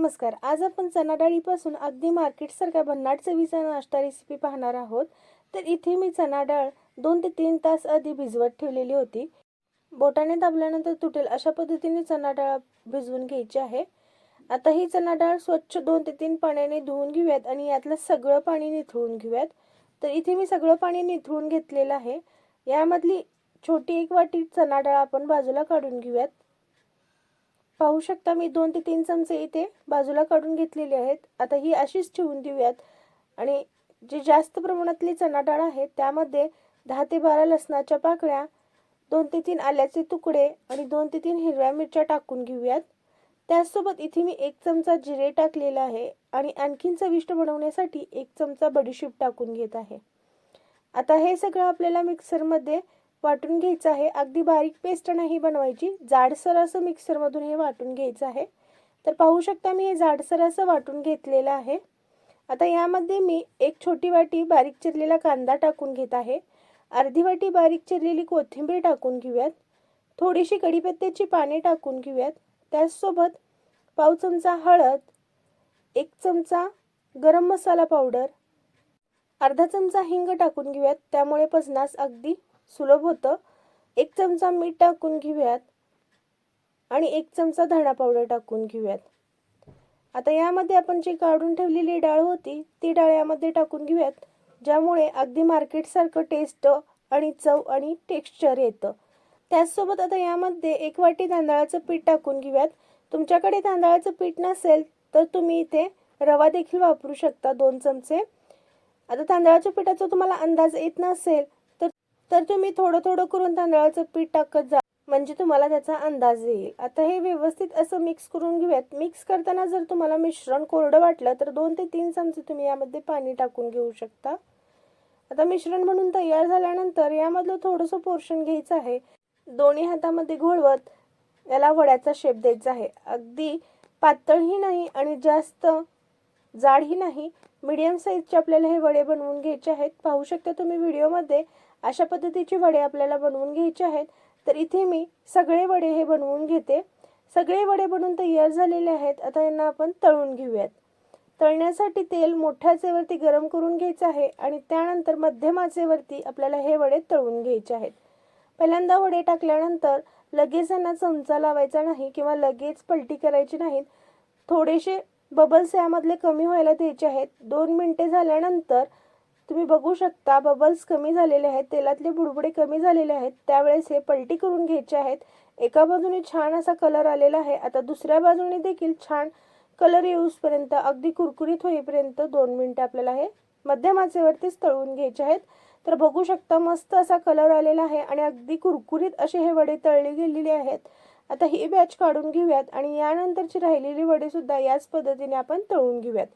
नमस्कार. आज आपण चणा डाळीपासून अगदी मार्केटसारख्या भन्नाट चवीचा नाश्ता रेसिपी पाहणार आहोत. तर इथे मी चणा डाळ दोन ते तीन तास आधी भिजवत ठेवलेली होती. बोटाने दाबल्यानंतर तुटेल अशा पद्धतीने चणा डाळ भिजवून घ्यायची आहे. आता ही चणा डाळ स्वच्छ दोन ते तीन पाण्याने धुवून घेऊयात आणि यातलं सगळं पाणी निथळून घेऊयात. तर इथे मी सगळं पाणी निथळून घेतलेलं आहे. यामधली छोटी एक वाटी चणा डाळ आपण बाजूला काढून घेऊयात. पाहू शकता मी दोन ते तीन चमचे इथे बाजूला काढून घेतलेले आहेत. आता ही अशीच ठेवून देऊयात. आणि जी जास्त प्रमाणातली चणा डाळ आहे त्यामध्ये दहा ते बारा लसणाच्या पाकळ्या दोन ते तीन आल्याचे तुकडे आणि दोन ते तीन हिरव्या मिरच्या टाकून घेऊयात. त्याचसोबत इथे मी एक चमचा जिरे टाकलेला आहे आणि आणखीन चविष्ट बनवण्यासाठी एक चमचा बडीशेप टाकून घेत आहे. आता हे सगळं आपल्याला मिक्सरमध्ये वाटून घ्यायचं आहे. अगदी बारीक पेस्ट नाही बनवायची. जाडसर असं मिक्सरमधून हे वाटून घ्यायचं आहे. तर पाहू शकता मी हे जाडसर असं वाटून घेतलेलं आहे. आता यामध्ये मी एक छोटी वाटी बारीक चिरलेला कांदा टाकून घेत आहे. अर्धी वाटी बारीक चिरलेली कोथिंबीर टाकून घेऊयात. थोडीशी कढीपत्त्याची पाने टाकून घेऊयात. त्याचसोबत पाव चमचा हळद एक चमचा गरम मसाला पावडर अर्धा चमचा हिंग टाकून घेऊयात. त्यामुळे पचनास अगदी सुलभ होतं. एक चमचा मीठ टाकून घेऊयात. आणि एक चमचा धणा पावडर टाकून घेऊयात. आता यामध्ये आपण जी काढून ठेवलेली डाळ होती ती डाळ यामध्ये टाकून घेऊयात. ज्यामुळे अगदी मार्केटसारखं टेस्ट आणि चव आणि टेक्स्चर येतं. त्याचसोबत आता यामध्ये एक वाटी तांदळाचं पीठ टाकून घेऊयात. तुमच्याकडे तांदळाचं पीठ नसेल तर तुम्ही इथे रवा देखील वापरू शकता दोन चमचे. आता तांदळाच्या पिठाचा तुम्हाला अंदाज येत नसेल तर तर तुम्ही थोडं थोडं करून तांदळाचं पीठ टाकत जा. म्हणजे तुम्हाला त्याचा अंदाज येईल. आता हे व्यवस्थित असं मिक्स करून घेऊयात. मिक्स करताना जर तुम्हाला मिश्रण कोरडं वाटलं तर दोन ते तीन चमचे तुम्ही यामध्ये पाणी टाकून घेऊ शकता. आता मिश्रण म्हणून तयार झाल्यानंतर यामधलं थोडंसं पोर्शन घ्यायचं आहे. दोन्ही हातामध्ये घोळवत याला वड्याचा शेप द्यायचा आहे. अगदी पातळही नाही आणि जास्त जाडही नाही. मीडियम साईजचे आपल्याला हे वडे बनवून घ्यायचे आहेत. पाहू शकता तुम्ही व्हिडिओमध्ये अशा पद्धतीचे वडे आपल्याला बनवून घ्यायचे आहेत. तर इथे मी सगळे वडे हे बनवून घेते. सगळे वडे बनवून तयार झालेले आहेत. आता यांना आपण तळून घेऊयात. तळण्यासाठी तेल मोठ्या आचेवरती गरम करून घ्यायचं आहे आणि त्यानंतर मध्यम आचेवरती आपल्याला हे वडे तळून घ्यायचे आहेत. पहिल्यांदा वडे टाकल्यानंतर लगेच यांना चमचा लावायचा नाही किंवा लगेच पलटी करायची नाहीत थोडेसे बबल्स यामधले कमी व्हायला द्यायचे आहेत. दोन मिनटे झाल्यानंतर तुम्ही बघू शकता बबल्स कमी झालेले आहेत तेलातले बुडबुडे कमी झालेले आहेत. त्यावेळेस हे पलटी करून घ्यायचे आहेत. एका बाजूने छान असा कलर आलेला आहे. आता दुसऱ्या बाजूने देखील छान कलर येऊसपर्यंत अगदी कुरकुरीत होईपर्यंत दोन मिनटं आपल्याला हे मध्यम आचेवरतीच तळून घ्यायचे आहेत. तर बघू शकता मस्त असा कलर आलेला आहे आणि अगदी कुरकुरीत असे हे वडे तळले गेलेले आहेत. आता ही बॅच काढून घेऊयात आणि यानंतरची राहिलेली वडेसुद्धा याच पद्धतीने आपण तळून घेऊयात.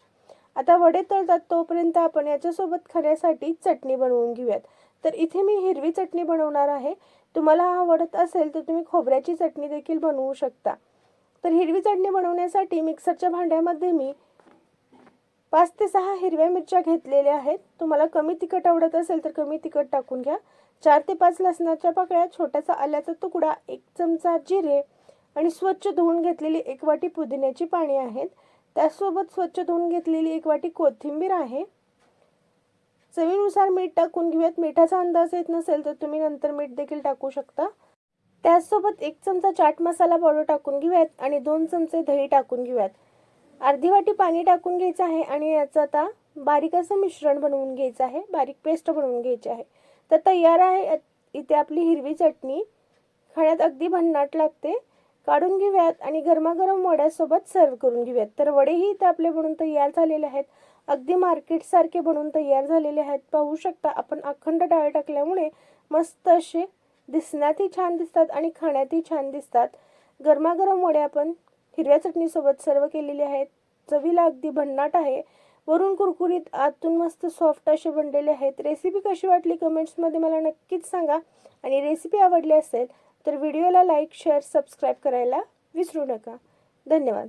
आता वडे तळतात तोपर्यंत आपण याच्यासोबत खाण्यासाठी चटणी बनवून घेऊयात. तर इथे मी हिरवी चटणी बनवणार आहे. तुम्हाला आवडत असेल तर तुम्ही खोबऱ्याची चटणी देखील बनवू शकता. तर हिरवी चटणी बनवण्यासाठी मिक्सरच्या भांड्यामध्ये मी पाच ते सहा हिरव्या मिरच्या घेतलेल्या आहेत. तुम्हाला कमी तिखट आवडत असेल तर कमी तिखट टाकून घ्या. चार ते पाच लसणाच्या पाकळ्या छोट्याचा आल्याचा तुकडा एक चमचा जिरे आणि स्वच्छ धुवून घेतलेली एक वाटी पुदिन्याची पाणी आहेत. त्यासोबत स्वच्छ धुवून घेतलेली एक वाटी कोथिंबीर आहे. चवीनुसार मीठ टाकून घेऊयात. मिठाचा अंदाज येत नसेल तर तुम्ही नंतर मीठ देखील टाकू शकता. त्याचसोबत एक चमचा चाट मसाला पावडर टाकून घेऊयात आणि दोन चमचे दही टाकून घेऊयात. अर्धी वाटी पाणी टाकून घ्यायचं आहे आणि याचं आता बारीक असं मिश्रण बनवून घ्यायचं आहे बारीक पेस्ट बनवून घ्यायची आहे. तर तयार आहे इथे आपली हिरवी चटणी. खाण्यात अगदी भन्नाट लागते. काढून घेऊयात आणि गरमागरम वड्यासोबत सर्व करून घेऊयात. तर वडेही इथे आपले बनवून तयार झालेले आहेत. अगदी मार्केटसारखे बनवून तयार झालेले आहेत. पाहू शकता आपण अखंड डाळ टाकल्यामुळे मस्त असे दिसण्यातही छान दिसतात आणि खाण्यातही छान दिसतात. गरमागरम वडे आपण हिरव्या चटणीसोबत सर्व केलेले आहेत. चवीला अगदी भन्नाट आहे. वरून कुरकुरीत आतून मस्त सॉफ्ट असे बनलेले आहेत. रेसिपी कशी वाटली कमेंट्समध्ये मला नक्कीच सांगा. आणि रेसिपी आवडली असेल तर व्हिडिओला लाईक शेअर सबस्क्राईब करायला विसरू नका. धन्यवाद.